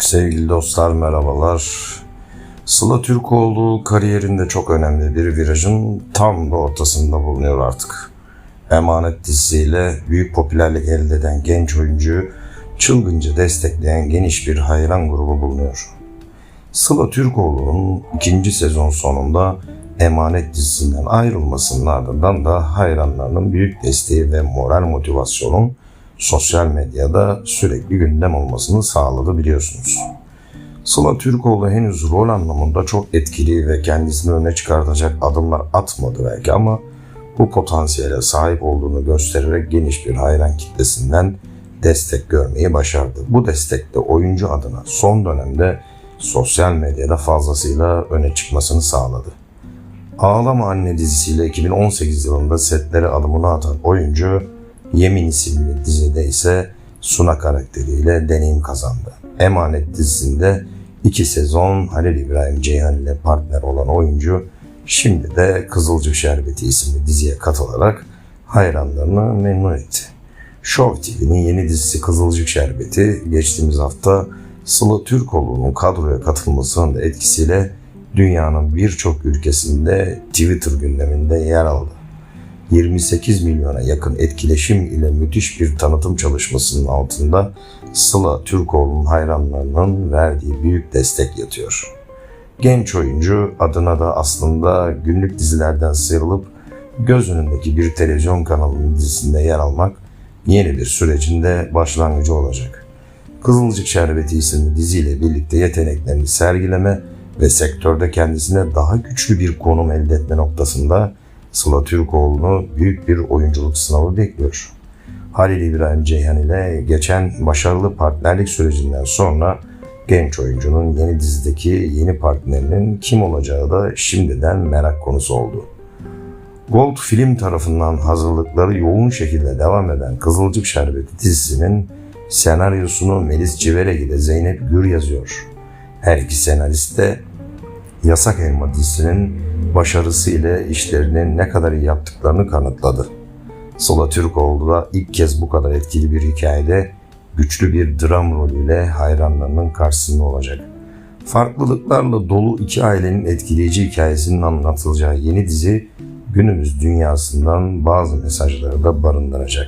Sevgili dostlar merhabalar. Sıla Türkoğlu kariyerinde çok önemli bir virajın tam da ortasında bulunuyor artık. Emanet dizisiyle büyük popülerlik elde eden genç oyuncuyu çılgınca destekleyen geniş bir hayran grubu bulunuyor. Sıla Türkoğlu'nun ikinci sezon sonunda Emanet dizisinden ayrılmasının ardından da hayranlarının büyük desteği ve moral motivasyonun sosyal medyada sürekli gündem olmasını sağladı biliyorsunuz. Sıla Türkoğlu henüz rol anlamında çok etkili ve kendisini öne çıkartacak adımlar atmadı belki ama bu potansiyele sahip olduğunu göstererek geniş bir hayran kitlesinden destek görmeyi başardı. Bu destek de oyuncu adına son dönemde sosyal medyada fazlasıyla öne çıkmasını sağladı. Ağlama Anne dizisiyle 2018 yılında setlere adımını atan oyuncu Yemin isimli dizide ise Suna karakteriyle deneyim kazandı. Emanet dizisinde iki sezon Halil İbrahim Ceyhan ile partner olan oyuncu şimdi de Kızılcık Şerbeti isimli diziye katılarak hayranlarını memnun etti. Show TV'nin yeni dizisi Kızılcık Şerbeti geçtiğimiz hafta Sıla Türkoğlu'nun kadroya katılmasının da etkisiyle dünyanın birçok ülkesinde Twitter gündeminde yer aldı. 28 milyona yakın etkileşim ile müthiş bir tanıtım çalışmasının altında Sıla Türkoğlu'nun hayranlarının verdiği büyük destek yatıyor. Genç oyuncu adına da aslında günlük dizilerden sıyrılıp göz önündeki bir televizyon kanalının dizisinde yer almak yeni bir sürecin de başlangıcı olacak. Kızılcık Şerbeti isimli diziyle birlikte yeteneklerini sergileme ve sektörde kendisine daha güçlü bir konum elde etme noktasında Sıla Türkoğlu'nu büyük bir oyunculuk sınavı bekliyor. Halil İbrahim Ceyhan ile geçen başarılı partnerlik sürecinden sonra genç oyuncunun yeni dizideki yeni partnerinin kim olacağı da şimdiden merak konusu oldu. Gold Film tarafından hazırlıkları yoğun şekilde devam eden Kızılcık Şerbeti dizisinin senaryosunu Melis Civelek ile Zeynep Gür yazıyor. Her iki senarist de Yasak Elma dizisinin başarısı ile işlerini ne kadar iyi yaptıklarını kanıtladı. Sıla Türkoğlu da ilk kez bu kadar etkili bir hikayede güçlü bir dram rolüyle hayranlarının karşısında olacak. Farklılıklarla dolu iki ailenin etkileyici hikayesinin anlatılacağı yeni dizi günümüz dünyasından bazı mesajları da barındıracak.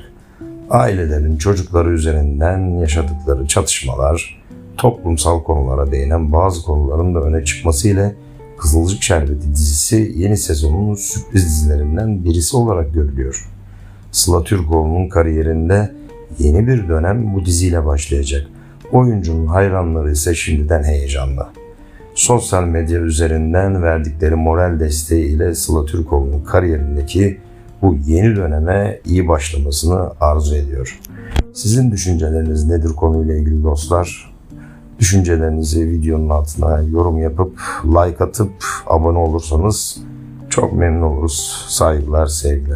Ailelerin çocukları üzerinden yaşadıkları çatışmalar, toplumsal konulara değinen bazı konuların da öne çıkması ile Kızılcık Şerbeti dizisi yeni sezonun sürpriz dizilerinden birisi olarak görülüyor. Sıla Türkoğlu'nun kariyerinde yeni bir dönem bu diziyle başlayacak. Oyuncunun hayranları ise şimdiden heyecanlı. Sosyal medya üzerinden verdikleri moral desteği ile Sıla Türkoğlu'nun kariyerindeki bu yeni döneme iyi başlamasını arzu ediyor. Sizin düşünceleriniz nedir konuyla ilgili dostlar? Düşüncelerinizi videonun altına yorum yapıp like atıp abone olursanız çok memnun oluruz. Saygılar, sevgiler.